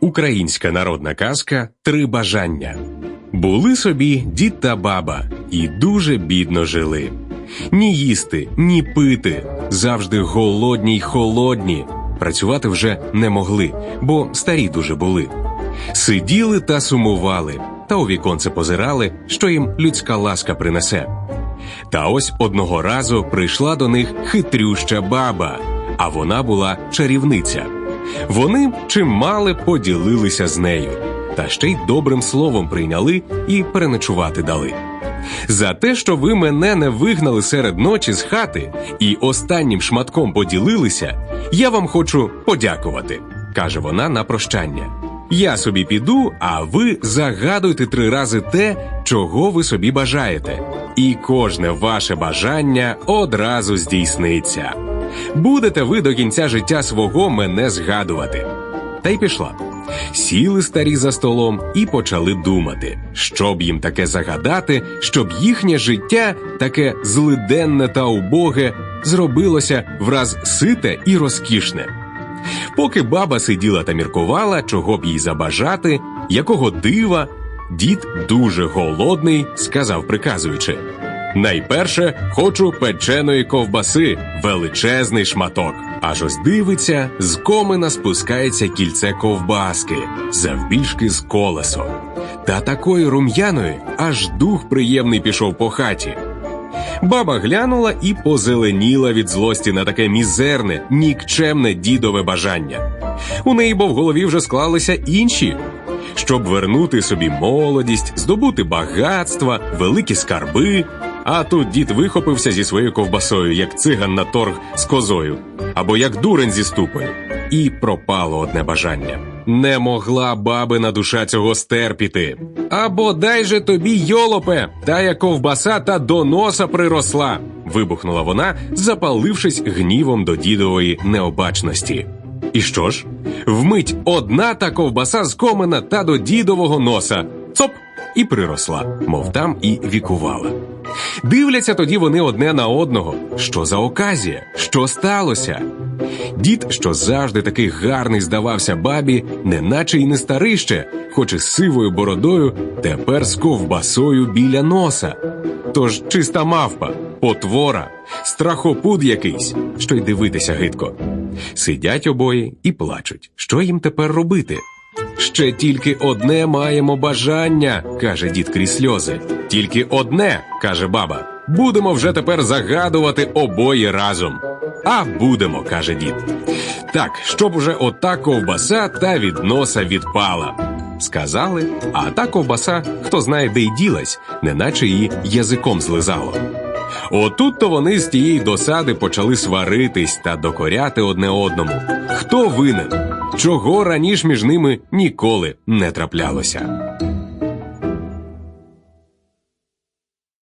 Українська народна казка Три бажання. Були собі дід та баба і дуже бідно жили. Ні їсти, ні пити, завжди голодні й холодні. Працювати вже не могли, бо старі дуже були. Сиділи та сумували, та у віконце позирали, що їм людська ласка принесе. Та ось одного разу прийшла до них хитрюща баба, а вона була чарівниця. Вони чим мали поділилися з нею, та ще й добрим словом прийняли і переночувати дали. За те, що ви мене не вигнали серед ночі з хати і останнім шматком поділилися, я вам хочу подякувати, каже вона на прощання. Я собі піду, а ви загадуйте три рази те, чого ви собі бажаєте, і кожне ваше бажання одразу здійсниться. Будете ви до кінця життя свого мене згадувати. Та й пішла. Сіли старі за столом і почали думати, що б їм таке загадати, щоб їхнє життя, таке злиденне та убоге, зробилося враз сите і розкішне. Поки баба сиділа та міркувала, чого б їй забажати, якого дива, дід дуже голодний, сказав, приказуючи. Найперше хочу печеної ковбаси, величезний шматок. Аж ось дивиться, з комина спускається кільце ковбаски, завбільшки з колесо. Та такої рум'яної аж дух приємний пішов по хаті. Баба глянула і позеленіла від злості на таке мізерне, нікчемне дідове бажання. У неї бо в голові вже склалися інші. Щоб вернути собі молодість, здобути багатства, великі скарби. А тут дід вихопився зі своєю ковбасою, як циган на торг з козою, або як дурень зі ступою. І пропало одне бажання. Не могла бабина душа цього стерпіти. Або дай же тобі, йолопе, тая ковбаса та до носа приросла. вибухнула вона, запалившись гнівом до дідової необачності. І що ж? Вмить одна та ковбаса з комина та до дідового носа. Цоп! І приросла, мов там і вікувала. Дивляться тоді вони одне на одного. Що за оказія? Що сталося? Дід, що завжди такий гарний здавався бабі, неначе й не старий ще, хоч і сивою бородою, тепер з ковбасою біля носа. Тож чиста мавпа, потвора, страхопуд якийсь, що й дивитися гидко. Сидять обоє і плачуть. Що їм тепер робити? Ще тільки одне маємо бажання, каже дід крізь сльози. Тільки одне, каже баба. Будемо вже тепер загадувати обоє разом. А будемо, каже дід. Так, щоб уже ота ковбаса та від носа відпала. Сказали, а та ковбаса, хто знає, де й ділась, неначе її язиком злизало. Отут то вони з тієї досади почали сваритись та докоряти одне одному. Хто винен? Чого раніше між ними ніколи не траплялося.